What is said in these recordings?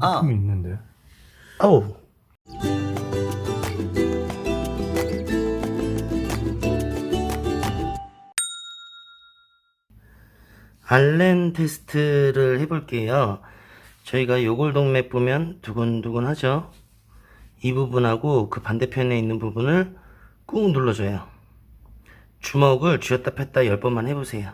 아. 느낌이 있는데. 아우. 알렌 테스트를 해볼게요. 저희가 요골동맥 보면 두근두근 하죠? 이 부분하고 그 반대편에 있는 부분을 꾹 눌러줘요. 주먹을 쥐었다 폈다 10번만 해보세요.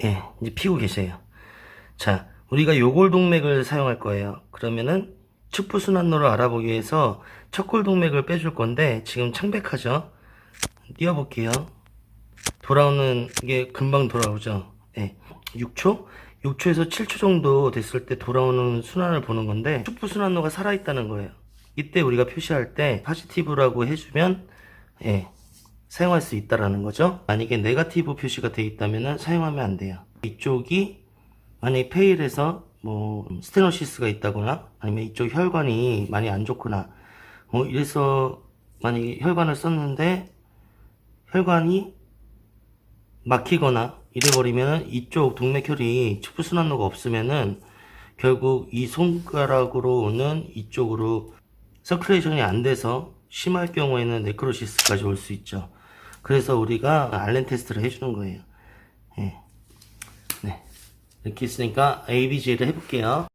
네, 이제 피고 계세요. 자, 우리가 요골동맥을 사용할 거예요. 그러면은 축부순환로를 알아보기 위해서 척골동맥을 빼줄 건데 지금 창백하죠? 띄워볼게요. 돌아오는 게 금방 돌아오죠? 네, 6초? 6초에서 7초 정도 됐을 때 돌아오는 순환을 보는 건데 축부순환로가 살아있다는 거예요. 이때 우리가 표시할 때 파지티브라고 해주면 예, 사용할 수 있다라는 거죠. 만약에 네가티브 표시가 돼 있다면 사용하면 안 돼요. 이쪽이 만약에 페일에서 뭐 스테노시스가 있다거나 아니면 이쪽 혈관이 많이 안 좋거나 뭐 이래서 만약에 혈관을 썼는데 혈관이 막히거나 이래버리면 이쪽 동맥혈이 척부순환로가 없으면은 결국 이 손가락으로 오는 이쪽으로 서큘레이션이 안 돼서 심할 경우에는 네크로시스까지 올 수 있죠. 그래서 우리가 알렌 테스트를 해주는 거예요. 예. 네. 이렇게 있으니까 ABG를 해볼게요.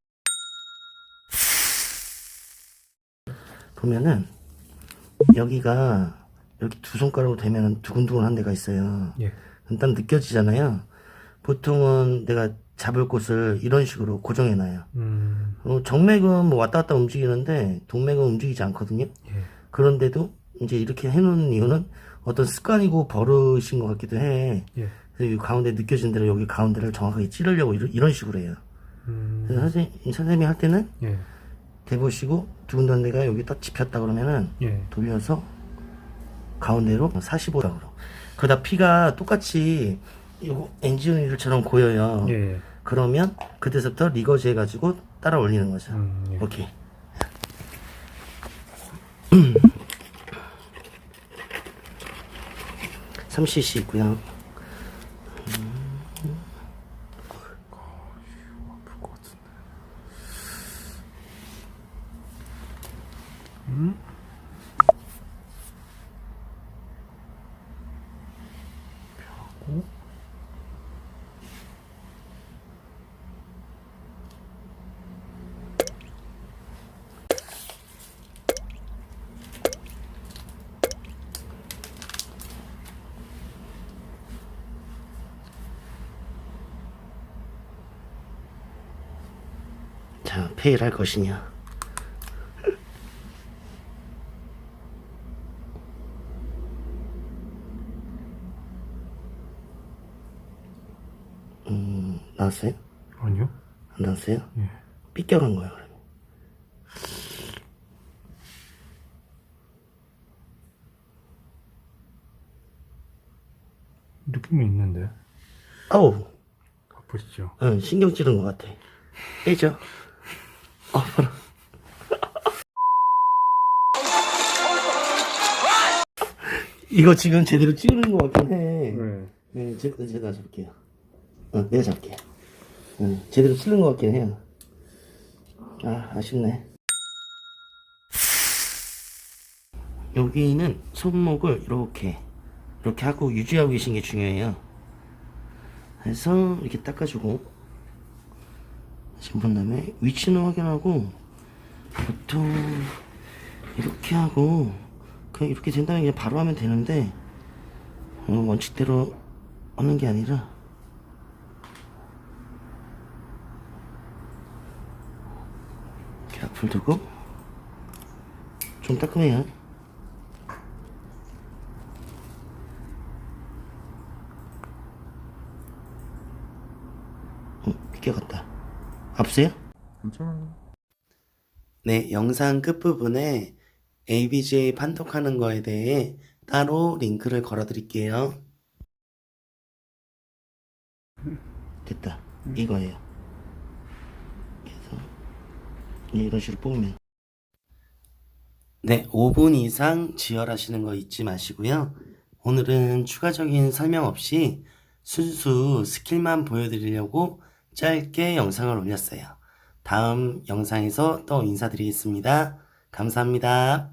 보면은 여기가 여기 두 손가락으로 대면 두근두근한 데가 있어요. 예. 일단 느껴지잖아요. 보통은 내가 잡을 곳을 이런 식으로 고정해 놔요. 음. 어, 정맥은 뭐 왔다 갔다 움직이는데 동맥은 움직이지 않거든요. 예. 그런데도 이제 이렇게 해놓은 이유는 어떤 습관이고 버릇인 것 같기도 해. 예. 그래서 이 가운데 느껴진 대로 여기 가운데를 정확하게 찌르려고 이런, 이런 식으로 해요. 음. 그래서 선생님, 선생님이 할 때는 예. 대보시고 두근두근 데가 여기 딱 집혔다 그러면은 예. 돌려서 가운데로 45도로. 그러다 피가 똑같이 요거 엔지오일처럼 고여요. 예. 예. 그러면 그때서부터 리거즈 해가지고 따라 올리는 거죠. 음. 예. 오케이. 삼 c c 있고요. 음? 펴고. 자, 페일 할 것이냐. 음, 나왔어요? 아니요. 안 나왔어요? 예. 삐껴간 거예요, 그러면. 느낌이 있는데. 아우, 아프시죠? 응, 신경 찌른 것 같아. 빼죠. 아. 이거 지금 제대로 찌르는 것 같긴 해. 네. 네, 제, 제가 잡을게요. 어, 내가 잡을게요. 응, 제대로 찌른 것 같긴 해요. 아, 아쉽네. 여기는 손목을 이렇게, 이렇게 하고 유지하고 계신 게 중요해요. 그래서 이렇게 닦아주고, 지금 본 다음에 위치는 확인하고, 보통 이렇게 하고, 그냥 이렇게 된다면 그냥 바로 하면 되는데, 어, 원칙대로 하는 게 아니라 이렇게 앞을 두고 좀 따끔해요. 어, 비껴갔다 괜찮아요. 네, 영상 끝부분에 ABGA 판독하는 거에 대해 따로 링크를 걸어 드릴게요. 됐다. 이거예요. 그래서 이런 식으로 뽑으면 네, 5분 이상 지혈하시는 거 잊지 마시고요. 오늘은 추가적인 설명 없이 순수 스킬만 보여드리려고 짧게 영상을 올렸어요. 다음 영상에서 또 인사드리겠습니다. 감사합니다.